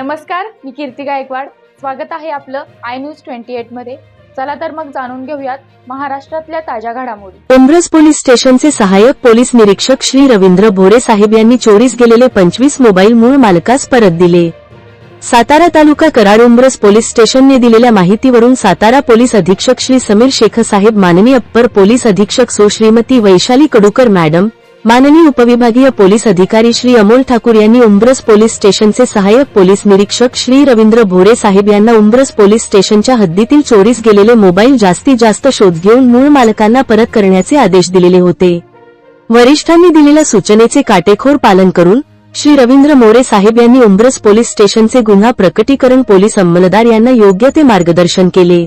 नमस्कार मी कीर्ती गायकवाड. स्वागत आहे आपलं आय न्यूज ट्वेंटी एटमध्ये. चला तर मग जाणून घेऊयात महाराष्ट्रातल्या ताज्या घडामोडी. उंब्रज पोलीस स्टेशनचे सहाय्यक पोलीस निरीक्षक श्री रवींद्र भोरे साहेब यांनी चोरीस गेलेले पंचवीस मोबाईल मूळ मालकास परत दिले. सातारा तालुका कराड उंब्रज पोलीस स्टेशनने दिलेल्या माहितीवरून सातारा पोलीस अधीक्षक श्री समीर शेख साहेब माननीय अप्पर पोलीस अधीक्षक सुश्रीमती वैशाली कडूकर मॅडम माननीय उपविभागीय पोलीस अधिकारी श्री अमोल ठाकूर यांनी उंब्रस पोलीस स्टेशनचे सहाय्यक पोलीस निरीक्षक श्री रवींद्र भोरे साहेब यांना उंब्रस पोलीस स्टेशनच्या हद्दीतील चोरीस गेलेले मोबाईल जास्तीत जास्त शोध घेऊन मूळ मालकांना परत करण्याचे आदेश दिलेले होते. वरिष्ठांनी दिलेल्या सूचनेचे काटेखोर पालन करून श्री रवींद्र मोरे साहेब यांनी उंब्रस पोलीस स्टेशनचे गुन्हा प्रकटीकरण पोलीस अंमलदार यांना योग्य ते मार्गदर्शन केले.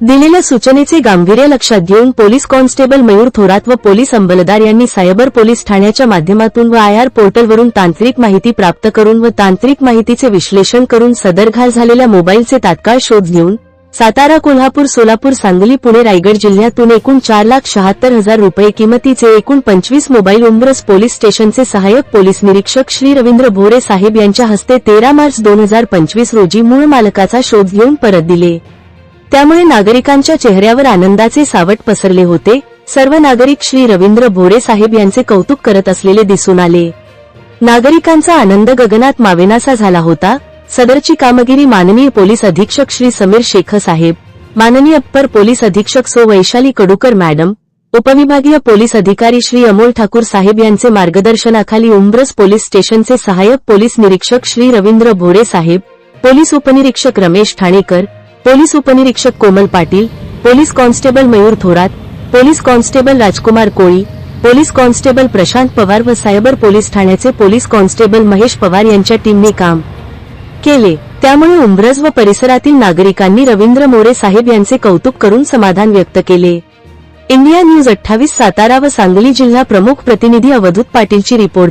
दिलेल्या सूचनेचे गांभीर्य लक्षात घेऊन पोलीस कॉन्स्टेबल मयूर थोरात व पोलीस अंबलदार यांनी सायबर पोलीस ठाण्याच्या माध्यमातून व आयआर पोर्टलवरून तांत्रिक माहिती प्राप्त करून व तांत्रिक माहितीचे विश्लेषण करून सदरघाल झालेल्या मोबाईलचे तात्काळ शोध घेऊन सातारा कोल्हापूर सोलापूर सांगली पुणे रायगड जिल्ह्यातून एकूण चार लाख शहात्तर हजार रुपये किमतीचे एकूण पंचवीस मोबाईल उमरस पोलीस स्टेशनचे सहाय्यक पोलीस निरीक्षक श्री रवींद्र भोरे साहेब यांच्या हस्ते तेरा मार्च दोन हजार पंचवीस रोजी मूळ मालकाचा शोध घेऊन परत दिले. त्यामुळे नागरिकांच्या चेहऱ्यावर आनंदाचे सावट पसरले होते. सर्व नागरिक श्री रवींद्र भोरे साहेब यांचे कौतुक करत असलेले दिसून आले. नागरिकांचा आनंद गगनात मावेनासा झाला होता. सदरची कामगिरी माननीय पोलीस अधीक्षक श्री समीर शेख साहेब माननीय अप्पर पोलीस अधीक्षक सो वैशाली कडूकर मॅडम उपविभागीय पोलीस अधिकारी श्री अमोल ठाकूर साहेब यांचे मार्गदर्शनाखाली उंब्रज पोलीस स्टेशनचे सहाय्यक पोलीस निरीक्षक श्री रवींद्र भोरे साहेब पोलीस उपनिरीक्षक रमेश ठाणेकर पोलीस उपनिरीक्षक Komal Patil police constable Mayur Thorat police constable Rajkumar Koli police constable Prashant Pawar व सायबर पोलीस ठाण्याचे पोलीस कॉन्स्टेबल महेश पवार यांच्या टीमने काम केले. त्यामुळे उंब्रज व परिसरातील नागरिकांनी रवींद्र मोरे साहेब यांचे कौतुक करून समाधान व्यक्त केले. इंडिया न्यूज अठ्ठावीस सातारा व सांगली जिल्हा प्रमुख प्रतिनिधी अवधूत पाटीलची रिपोर्ट